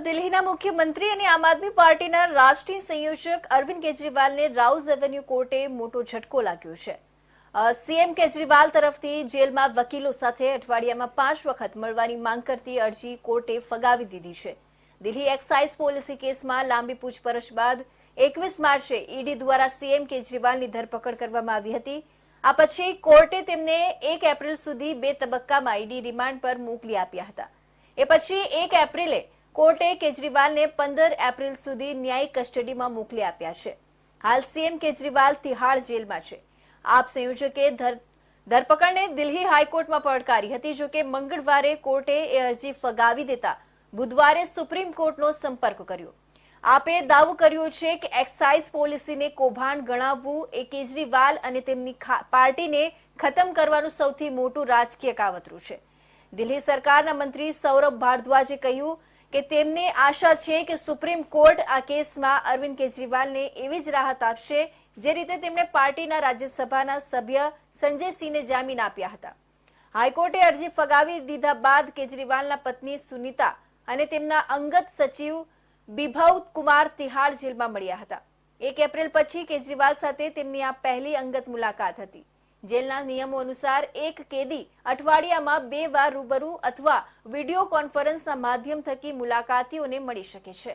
તરફ દિલ્હીના મુખ્યમંત્રી અને આમ આદમી પાર્ટીના રાષ્ટ્રીય સંયોજક અરવિંદ કેજરીવાલને રાઉઝ એવન્યુ કોર્ટે મોટો ઝટકો લાગ્યો છે. સીએમ કેજરીવાલ તરફથી જેલમાં વકીલો સાથે અઠવાડિયામાં પાંચ વખત મળવાની માંગ કરતી અરજી કોર્ટે ફગાવી દીધી છે. દિલ્હી એક્સાઇઝ પોલિસી કેસમાં લાંબી પૂછપરછ બાદ એકવીસ માર્ચે ઈડી દ્વારા સીએમ કેજરીવાલની ધરપકડ કરવામાં આવી હતી. આ પછી કોર્ટે તેમને એક એપ્રિલ સુધી બે તબક્કામાં ઈડી રિમાન્ડ પર મોકલી આપ્યા હતા. એ પછી એક એપ્રિલે કોર્ટે કેજરીવાલને પંદર એપ્રિલ સુધી ન્યાયિક કસ્ટડીમાં મોકલી આપ્યા છે. હાલ સીએમ કેજરીવાલ તિહાડ જેલમાં છે. આપ સંયોજકે ધર- ધરપકડને દિલ્હી હાઈકોર્ટમાં પડકારી હતી જોકે મંગળવારે કોર્ટે એ અરજી ફગાવી દેતા બુધવારે સુપ્રીમ કોર્ટનો સંપર્ક કર્યો. આપે દાવો કર્યો છે કે એક્સાઇઝ પોલિસીને કૌભાંડ ગણાવવું એ કેજરીવાલ અને તેમની પાર્ટીને ખતમ કરવાનું સૌથી મોટું રાજકીય કાવતરું છે. દિલ્હી સરકારના મંત્રી સૌરભ ભારદ્વાજે કહ્યું કે તેમને આશા છે કે સુપ્રીમ કોર્ટ આ કેસમાં અરવિંદ કેજરીવાલને એવી જ રાહત આપશે જે રીતે તેમણે પાર્ટીના રાજ્યસભાના સભ્ય સંજય સિંહને જામીન આપ્યા હતા. હાઈકોર્ટે અરજી ફગાવી દીધા બાદ કેજરીવાલના પત્ની સુનીતા અને તેમના અંગત સચિવ બિભવ કુમાર તિહાડ જેલમાં મળ્યા હતા. એક એપ્રિલ પછી કેજરીવાલ સાથે તેમની આ પહેલી અંગત મુલાકાત હતી. જેલના નિયમો અનુસાર એક કેદી અઠવાડિયામાં બે વાર રૂબરૂ અથવા વીડિયો કોન્ફરન્સના માધ્યમ થકી મુલાકાતીઓને મળી શકે છે.